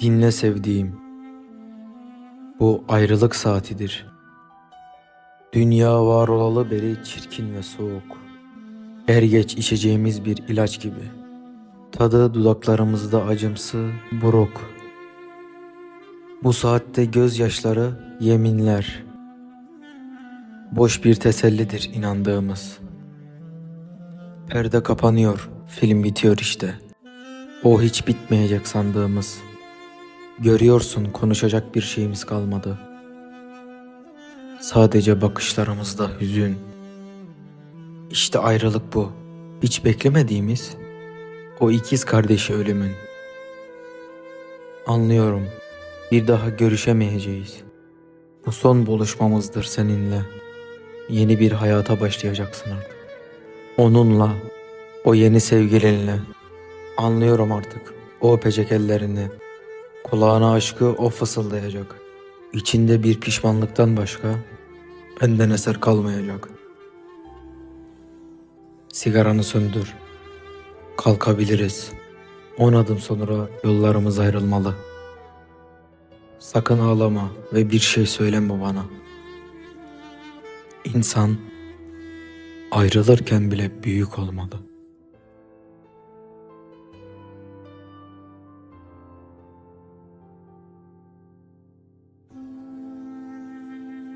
Dinle sevdiğim. Bu ayrılık saatidir. Dünya var olalı beri çirkin ve soğuk. Er geç içeceğimiz bir ilaç gibi. Tadı dudaklarımızda acımsı, buruk. Bu saatte gözyaşları yeminler. Boş bir tesellidir inandığımız. Perde kapanıyor, film bitiyor işte. O hiç bitmeyecek sandığımız. Görüyorsun konuşacak bir şeyimiz kalmadı. Sadece bakışlarımızda hüzün. İşte ayrılık bu. Hiç beklemediğimiz o ikiz kardeşi ölümün. Anlıyorum. Bir daha görüşemeyeceğiz. Bu son buluşmamızdır seninle. Yeni bir hayata başlayacaksın artık. Onunla, o yeni sevgilinle. Anlıyorum artık. O öpecek ellerini. Kulağına aşkı o fısıldayacak. İçinde bir pişmanlıktan başka benden eser kalmayacak. Sigaranı söndür. Kalkabiliriz. On adım sonra yollarımız ayrılmalı. Sakın ağlama ve bir şey söyleme bana. İnsan ayrılırken bile büyük olmalı.